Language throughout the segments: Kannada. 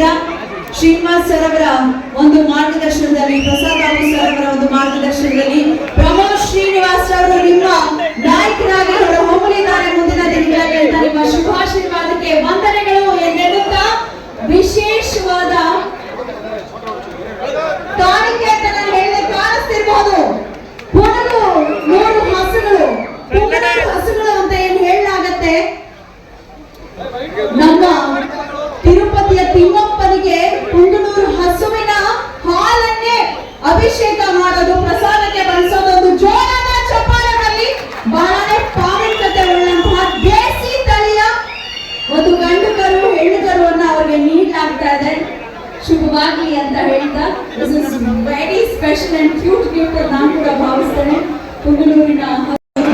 ನೋಡಿದ್ದೀರಾ ಶ್ರೀನಿವಾಸ್ ಸರ್ ಅವರ ಒಂದು ಮಾರ್ಗದರ್ಶನದಲ್ಲಿ, ಪ್ರಸಾದ್ ಬಾಬು ಸರ್ ಅವರ ಒಂದು ಮಾರ್ಗದರ್ಶನದಲ್ಲಿ ಪ್ರಮೋದ್ ಶ್ರೀನಿವಾಸ್ ಅವರು ನಿಮ್ಮ ನಾಯಕರಾಗಿ ಅವರ ಹೊಗಳಿದ್ದಾರೆ ಮುಂದಿನ ದಿನಗಳಲ್ಲಿ ಅಂತ ನಿಮ್ಮ ಶುಭಾಶೀರ್ವಾದ ಕ್ಯೂಟ್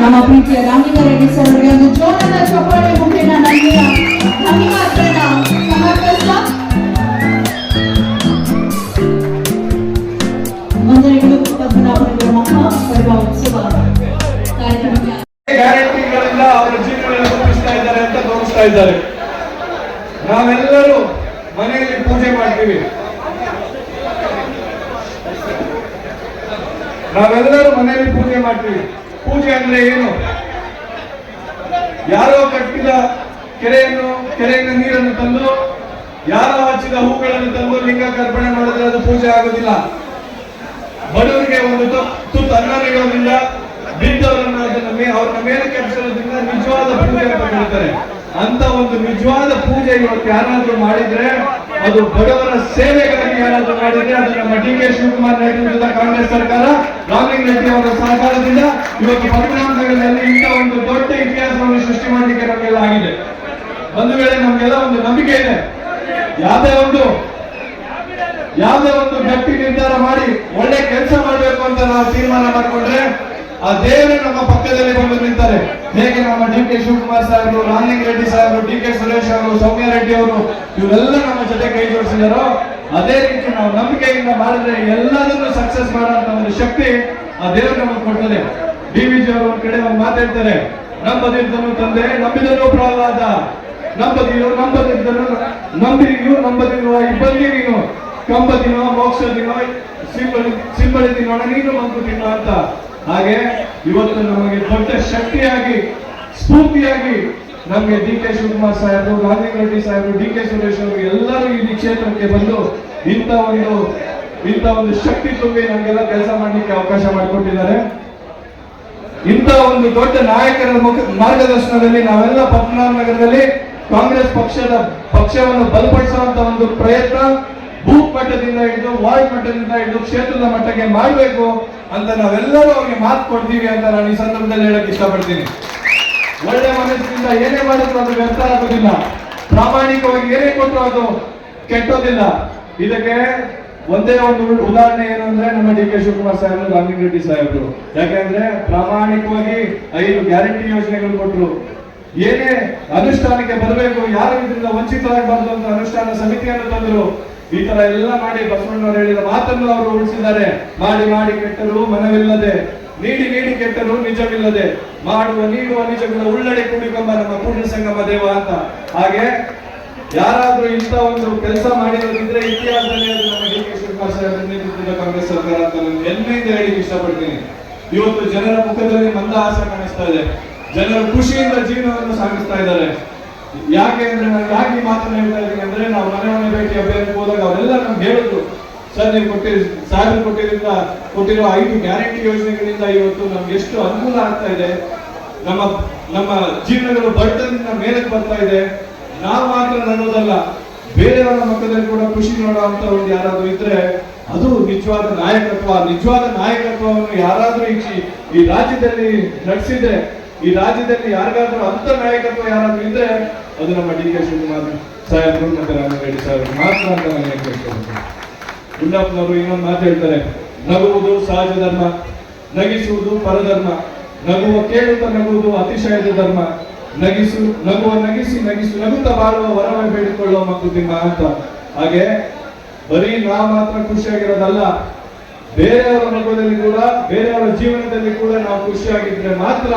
ನಮ್ಮ ಪ್ರೀತಿಯ ರಾಮಿಕಾ ಸರ್ ಅವರಿಗೆ ಅವರ ಜೀವನವನ್ನು ಇದ್ದಾರೆ ಅಂತ ತೋರಿಸ್ತಾ ಇದ್ದಾರೆ. ನಾವೆಲ್ಲರೂ ಮನೆಯಲ್ಲಿ ಪೂಜೆ ಮಾಡ್ತೀವಿ. ನಾವೆಲ್ಲರೂ ಮನೆಯಲ್ಲಿ ಪೂಜೆ ಮಾಡ್ತೀವಿ. ಪೂಜೆ ಅಂದ್ರೆ ಏನು? ಯಾರೋ ಕಟ್ಟಿದ ಕೆರೆಯನ್ನು, ಕೆರೆಯಿಂದ ನೀರನ್ನು ತಂದು, ಯಾರೋ ಹಚ್ಚಿದ ಹೂಗಳನ್ನು ತಂದು ಲಿಂಗ ಕರ್ಪಣೆ ಮಾಡಿದ್ರೆ ಅದು ಪೂಜೆ ಆಗೋದಿಲ್ಲ. ಬಡವರಿಗೆ ಒಂದು ತುತ್ತು ಅನ್ನ ನೀಡೋದ್ರಿಂದ ಬಿದ್ದವರನ್ನ ಅದನ್ನ ಅವ್ರನ್ನ ಮೇಲೆ ಕೆಡಿಸೋದ್ರಿಂದ ನಿಜವಾದ ಪೂಜೆ ಅಂತ ಹೇಳ್ತಾರೆ ಅಂತ ಒಂದು ನಿಜವಾದ ಪೂಜೆ ಇವತ್ತು ಯಾರಾದ್ರೂ ಮಾಡಿದ್ರೆ ಅದು ಬಡವರ ಸೇವೆಗಳನ್ನು ಯಾರಾದ್ರೂ ಮಾಡಿದ್ರೆ ಅದು ನಮ್ಮ ಡಿ ಕೆ ಶಿವಕುಮಾರ್ ನೇತೃತ್ವದ ಕಾಂಗ್ರೆಸ್ ಸರ್ಕಾರ ರಾಮಲಿಂಗ ರೆಡ್ಡಿ ಅವರ ಸಹಕಾರದಿಂದ ಇವತ್ತು ಪಟ್ಟಣದಲ್ಲಿ ಇಂಥ ಒಂದು ದೊಡ್ಡ ಇತಿಹಾಸವನ್ನು ಸೃಷ್ಟಿ ಮಾಡಲಿಕ್ಕೆ ನಮಗೆಲ್ಲ ಆಗಿದೆ. ಒಂದು ವೇಳೆ ನಮಗೆಲ್ಲ ಒಂದು ನಂಬಿಕೆ ಇದೆ. ಯಾವುದೇ ಒಂದು ಯಾವುದೇ ಒಂದು ಗಟ್ಟಿ ನಿರ್ಧಾರ ಮಾಡಿ ಒಳ್ಳೆ ಕೆಲಸ ಮಾಡಬೇಕು ಅಂತ ನಾವು ತೀರ್ಮಾನ ಮಾಡಿಕೊಂಡ್ರೆ ಆ ದೇವರು ನಮ್ಮ ಪಕ್ಕದಲ್ಲಿ ಬಂದು ನಿಂತಾರೆ. ಹೇಗೆ ನಮ್ಮ ಡಿ ಕೆ ಶಿವಕುಮಾರ್ ಸಾಹೇಬರು, ರಾಮಲಿಂಗ ರೆಡ್ಡಿ ಸಾಹೇಬರು, ಡಿ ಕೆ ಸುರೇಶ್ ಅವರು, ಸೌಮ್ಯ ರೆಡ್ಡಿ ಅವರು, ಇವರೆಲ್ಲ ನಮ್ಮ ಜೊತೆ ಕೈ ಜೋಡಿಸಿದಾರೋ, ಅದೇ ರೀತಿ ನಾವು ನಂಬಿಕೆಯಿಂದ ಮಾಡಿದ್ರೆ ಎಲ್ಲದನ್ನು ಸಕ್ಸಸ್ ಮಾಡುವಂತ ಒಂದು ಶಕ್ತಿ ಆ ದೇವರು ನಮಗೆ ಕೊಡ್ತದೆ. ಡಿ ವಿ ಜಿ ಅವರು ಒಂದ್ ಕಡೆ ಒಂದು ಮಾತಾಡ್ತಾರೆ ನಂಬದಿದ್ದನು ತಂದೆ ನಂಬಿದನು ಪ್ರಹ್ಲಾದ. ನಂಬದಿರು ನಂಬದಿದ್ದನು ನಂಬಿರಿಯು ನಂಬದಿರುವ ಇಬ್ಬರಿಗೆ ನೀನು. ಕಂಬದಿನೋ, ಮೋಕ್ಷದಿನೋ, ಸಿಂಬಳಿ ಸಿಂಬಳಿ ತಿನ್ನೋಣ, ನೀನು ಮಂಕು ತಿನ್ನೋ ಅಂತ. ಹಾಗೆ ಇವತ್ತು ನಮಗೆ ದೊಡ್ಡ ಶಕ್ತಿಯಾಗಿ, ಸ್ಫೂರ್ತಿಯಾಗಿ ನಮಗೆ ಡಿ ಕೆ ಶಿವಕುಮಾರ್ ಸಾಹೇಬರು, ಗಾಂಧಿ ರೆಡ್ಡಿ ಸಾಹೇಬರು, ಡಿ ಕೆ ಸುರೇಶ್ ಅವರು ಎಲ್ಲರೂ ಈ ಕ್ಷೇತ್ರಕ್ಕೆ ಬಂದು ಇಂಥ ಒಂದು ಇಂಥ ಒಂದು ಶಕ್ತಿ ತುಂಬಿ ನಮಗೆಲ್ಲ ಕೆಲಸ ಮಾಡಲಿಕ್ಕೆ ಅವಕಾಶ ಮಾಡಿಕೊಟ್ಟಿದ್ದಾರೆ. ಇಂಥ ಒಂದು ದೊಡ್ಡ ನಾಯಕರ ಮಾರ್ಗದರ್ಶನದಲ್ಲಿ ನಾವೆಲ್ಲ ಪದ್ಮನಾಭ ನಗರದಲ್ಲಿ ಕಾಂಗ್ರೆಸ್ ಪಕ್ಷದ, ಪಕ್ಷವನ್ನು ಬಲಪಡಿಸುವಂತ ಒಂದು ಪ್ರಯತ್ನ ಬೂತ್ ಮಟ್ಟದಿಂದ ಹಿಡಿದು ವಾಯು ಮಟ್ಟದಿಂದ ಹಿಡಿದು ಕ್ಷೇತ್ರದ ಮಟ್ಟಕ್ಕೆ ಮಾಡಬೇಕು ಅಂತ ನಾವೆಲ್ಲರೂ ಅವ್ರಿಗೆ ಮಾತು ಕೊಡ್ತೀವಿ ಅಂತ ನಾನು ಈ ಸಂದರ್ಭದಲ್ಲಿ ಹೇಳಕ್ ಇಷ್ಟಪಡ್ತೀನಿ. ಒಳ್ಳೆ ಮನಸ್ಸಿನಿಂದ ಏನೇ ಮಾಡಿದ್ರು ಅದು ವ್ಯರ್ಥ ಆಗೋದಿಲ್ಲ. ಪ್ರಾಮಾಣಿಕವಾಗಿ ಏನೇ ಕೊಟ್ಟರು ಅದು ಕೆಟ್ಟೋದಿಲ್ಲ. ಇದಕ್ಕೆ ಒಂದೇ ಒಂದು ಉದಾಹರಣೆ ಏನು ಅಂದ್ರೆ ನಮ್ಮ ಡಿ ಕೆ ಶಿವಕುಮಾರ್ ಸಾಹೇಬರು ಗಾಂಧಿ ರೆಡ್ಡಿ ಸಾಹೇಬರು. ಯಾಕಂದ್ರೆ ಪ್ರಾಮಾಣಿಕವಾಗಿ ಐದು ಗ್ಯಾರಂಟಿ ಯೋಜನೆಗಳು ಕೊಟ್ಟರು ಏನೇ ಅನುಷ್ಠಾನಕ್ಕೆ ಬರಬೇಕು, ಯಾರು ಇದರಿಂದ ವಂಚಿತರಾಗಬಾರ್ದು ಅಂತ ಅನುಷ್ಠಾನ ಸಮಿತಿಯನ್ನು ತಂದರು. ಈ ತರ ಎಲ್ಲ ಮಾಡಿ ಬಸವಣ್ಣವರು ಹೇಳಿದ ಮಾತನ್ನು ಅವರು ಉಳಿಸಿದ್ದಾರೆ. ಮಾಡಿ ಮಾಡಿ ಕೆಟ್ಟರು ಮನವಿಲ್ಲದೆ, ನೀಡಿ ನೀಡಿ ಕೆಟ್ಟರು ನಿಜವಿಲ್ಲದೆ, ಮಾಡುವ, ನೀಡುವ ನಿಜಗಳ ಉಳ್ಳಡೆ ಕುಡಿಕೊಂಬ ನಮ್ಮ ಪೂರ್ಣ ಸಂಗಮ ದೇವ ಅಂತ. ಹಾಗೆ ಯಾರಾದ್ರೂ ಇಂಥ ಒಂದು ಕೆಲಸ ಮಾಡಿರೋದಿದ್ರೆ ಇತಿಹಾಸದಲ್ಲಿ ಅದು ನಮ್ಮ ಡಿ ಕೆ ಶಿವಕುಮಾರ್ ಸಾಹೇಬ್ ನೇತೃತ್ವದ ಕಾಂಗ್ರೆಸ್ ಸರ್ಕಾರ ಅಂತ ನಾನು ಹೆಮ್ಮೆಯಿಂದ ಹೇಳಿಕ್ಕೆ ಇಷ್ಟಪಡ್ತೀನಿ. ಇವತ್ತು ಜನರ ಮುಖದಲ್ಲಿ ಮಂದಹಾಸ ಕಾಣಿಸ್ತಾ ಇದೆ. ಜನರು ಖುಷಿಯಿಂದ ಜೀವನವನ್ನು ಸಾಗಿಸ್ತಾ ಇದ್ದಾರೆ. ಯಾಕೆ ಅಂದ್ರೆ ನಾನು ಯಾಕೆ ಈ ಮಾತನ್ನ ಹೇಳ್ತಾ ಇದ್ದೀನಿ ಅಂದ್ರೆ ನಾವು ಮನೆ ಮನೆ ಭೇಟಿ ಅಭಿಯಾನಕ್ಕೆ ಹೋದಾಗ ಅವರೆಲ್ಲ ನಮ್ಗೆ ಹೇಳಿದ್ರು, ಸರ್, ನೀವು ಕೊಟ್ಟಿರಿ ಸಾಹೇಬರು ಕೊಟ್ಟಿರಿಂದ ಕೊಟ್ಟಿರೋ ಐದು ಗ್ಯಾರಂಟಿ ಯೋಜನೆಗಳಿಂದ ಇವತ್ತು ನಮ್ಗೆ ಎಷ್ಟು ಅನುಕೂಲ ಆಗ್ತಾ ಇದೆ. ನಮ್ಮ ನಮ್ಮ ಜೀವನಗಳು ಬಡತನದಿಂದ ಮೇಲಕ್ಕೆ ಬರ್ತಾ ಇದೆ. ನಾವು ಮಾತ್ರ ನನ್ನೋದಲ್ಲ, ಬೇರೆಯವರ ಮುಖದಲ್ಲಿ ಕೂಡ ಖುಷಿ ನೋಡುವಂತ ಒಂದು ಯಾರಾದ್ರೂ ಇದ್ರೆ ಅದು ನಿಜವಾದ ನಾಯಕತ್ವ, ನಿಜವಾದ ನಾಯಕತ್ವವನ್ನು ಯಾರಾದ್ರೂ ಈ ರಾಜ್ಯದಲ್ಲಿ ನಡೆಸಿದ್ರೆ ಈ ರಾಜ್ಯದಲ್ಲಿ ಯಾರಿಗಾದ್ರೂ ಅಂತ ನಾಯಕತ್ವ ಯಾರಾದ್ರೂ ಇದ್ರೆ ಅದು ನಮ್ಮ ಡಿ ಕೆ ಶಿವಕುಮಾರ್ ಸಾಹೇಬರು ಮತ್ತೆ ರಾಮರೆಡ್ಡಿ ಸಾಹೇಬರು. ಮಾತ್ರ ಅಂತ ನಾನು ಹೇಳ್ತೀನಿ ಗುಂಡಪ್ಪನವರು ಇನ್ನೊಂದು ಮಾತು ಹೇಳ್ತಾರೆ, ನಗುವುದು ಸಹಜ ಧರ್ಮ, ನಗಿಸುವುದು ಪರಧರ್ಮ, ನಗುವ ಕೇಳುತ್ತ ನಗುವುದು ಅತಿಶಯದ ಧರ್ಮ, ನಗಿಸು, ನಗುವ ನಗಿಸಿ ನಗಿಸು, ನಗುತ್ತಾ ಬಾಳುವ ವರವೇ ಬೇಡಿಕೊಳ್ಳುವ ಮಂಕುತಿಮ್ಮ ಅಂತ. ಹಾಗೆ ಬರೀ ನಾ ಮಾತ್ರ ಖುಷಿಯಾಗಿರೋದಲ್ಲ, ಬೇರೆಯವರ ಮಗುದಲ್ಲಿ ಕೂಡ, ಬೇರೆಯವರ ಜೀವನದಲ್ಲಿ ಕೂಡ ನಾವು ಖುಷಿಯಾಗಿದ್ರೆ ಮಾತ್ರ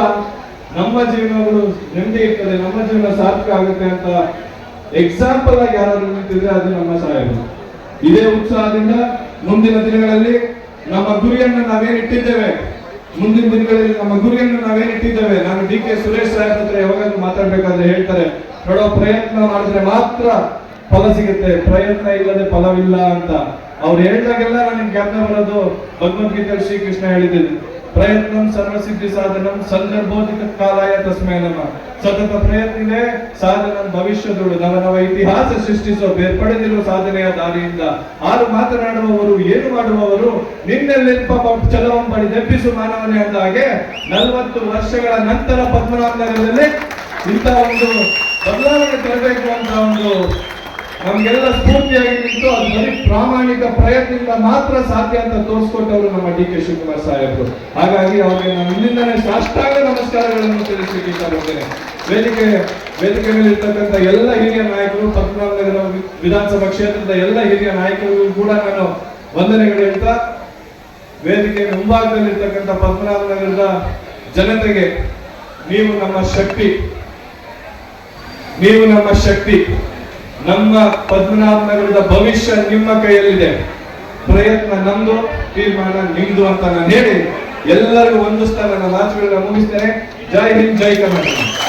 ನಮ್ಮ ಜೀವನಗಳು ನೆಮ್ಮದಿ ಇರ್ತದೆ, ನಮ್ಮ ಜೀವನ ಸಾರ್ಥಕ ಆಗುತ್ತೆ ಅಂತ ಎಕ್ಸಾಂಪಲ್ ಆಗಿ ಯಾರಾದ್ರೂ ನಿಂತಿದ್ರೆ ಅದು ನಮ್ಮ ಸಾಹೇಬರು ಇದೇ ಉತ್ಸಾಹದಿಂದ ಮುಂದಿನ ದಿನಗಳಲ್ಲಿ ನಮ್ಮ ಗುರಿಯನ್ನು ನಾವೇನಿಟ್ಟಿದ್ದೇವೆ ಮುಂದಿನ ದಿನಗಳಲ್ಲಿ ನಮ್ಮ ಗುರಿಯನ್ನು ನಾವೇನಿಟ್ಟಿದ್ದೇವೆ ನಾನು ಡಿ ಕೆ ಸುರೇಶ್ ಸಾಹೇಬ್ ಹತ್ರ ಯಾವಾಗಲೂ ಮಾತಾಡ್ಬೇಕಾದ್ರೆ ಹೇಳ್ತಾರೆ, ನೋಡೋ, ಪ್ರಯತ್ನ ಮಾಡಿದ್ರೆ ಮಾತ್ರ ಫಲ ಸಿಗುತ್ತೆ, ಪ್ರಯತ್ನ ಇಲ್ಲದೆ ಫಲವಿಲ್ಲ ಅಂತ. ಅವ್ರು ಹೇಳಿದಾಗೆಲ್ಲ ನನಗೆ ಜ್ಞಾಪನ ಬರೋದು ಭಗವದ್ಗೀತೆಯಲ್ಲಿ ಶ್ರೀಕೃಷ್ಣ ಹೇಳಿದ್ದೀನಿ ಪ್ರಯತ್ನಂ ಸರ್ವಸಿದ್ಧಿ ಸಾಧನಂ ಸಂದರ್ಭೋಧಿಕ ಕಾಲಾಯ ತಸ್ಮೈ ನಮ. ಸತತ ಪ್ರಯತ್ನಿದೆ ಸಾಧನ ಭವಿಷ್ಯದೋಡು ನವ ಇತಿಹಾಸ ಸೃಷ್ಟಿಸುವ ಬೇರ್ಪಡೆದಿರುವ ಸಾಧನೆಯ ದಾರಿಯಿಂದ ಆರು ಮಾತನಾಡುವವರು, ಏನು ಮಾಡುವವರು ನಿನ್ನೆಲ್ಲಿಪ್ಪ ಚಲವಂ ಪಡಿ ದೆಪ್ಪಿಸು ಮಾನವನೇ ಅಂದ ಹಾಗೆ ನಲವತ್ತು ವರ್ಷಗಳ ನಂತರ ಪದ್ಮನಾಭನಗರದಲ್ಲಿ ಇಂತಹ ಒಂದು ಬದಲಾವಣೆ ತರಬೇಕು ಅಂತ ಒಂದು ನಮ್ಗೆಲ್ಲ ಸ್ಫೂರ್ತಿಯಾಗಿ ನಿಂತು ಅದು ಬರೀ ಪ್ರಾಮಾಣಿಕ ಪ್ರಯತ್ನದಿಂದ ಮಾತ್ರ ಸಾಧ್ಯ ಅಂತ ತೋರಿಸ್ಕೊಟ್ಟವರು ನಮ್ಮ ಡಿ ಕೆ ಶಿವಕುಮಾರ್ ಸಾಹೇಬರು. ಹಾಗಾಗಿ ಅವರಿಗೆ ನಾನು ಇಲ್ಲಿಂದಲೇ ಸಾಷ್ಟಾಂಗ ನಮಸ್ಕಾರಗಳನ್ನು ತಿಳಿಸಲಿಕ್ಕೆ ಇಷ್ಟಪಡ್ತೇನೆ. ವೇದಿಕೆ ವೇದಿಕೆ ಮೇಲೆ ಇರ್ತಕ್ಕಂಥ ಎಲ್ಲ ಹಿರಿಯ ನಾಯಕರು ಪದ್ಮನಾಭನಗರ ವಿಧಾನಸಭಾ ಕ್ಷೇತ್ರದ ಎಲ್ಲ ಹಿರಿಯ ನಾಯಕರು ಕೂಡ ನಾನು ವಂದನೆಗಳು ಹೇಳ್ತಾ, ವೇದಿಕೆ ಮುಂಭಾಗದಲ್ಲಿರ್ತಕ್ಕಂಥ ಪದ್ಮನಾಭನಗರದ ಜನತೆಗೆ ನೀವು ನಮ್ಮ ಶಕ್ತಿ, ನೀವು ನಮ್ಮ ಶಕ್ತಿ. ನಮ್ಮ ಪದ್ಮನಾಭನಗರದ ಭವಿಷ್ಯ ನಿಮ್ಮ ಕೈಯಲ್ಲಿದೆ. ಪ್ರಯತ್ನ ನಮ್ದು ತೀರ್ಮಾನ ನಿಮ್ದು ಅಂತ ನಾನು ಹೇಳಿ ಎಲ್ಲರಿಗೂ ಒಂದು ಸ್ಥಳ ನನ್ನ ಮಾತುಗಳನ್ನ ಮುಗಿಸ್ತೇನೆ. ಜೈ ಹಿಂದ್, ಜೈ ಕರ್ನಾಟಕ.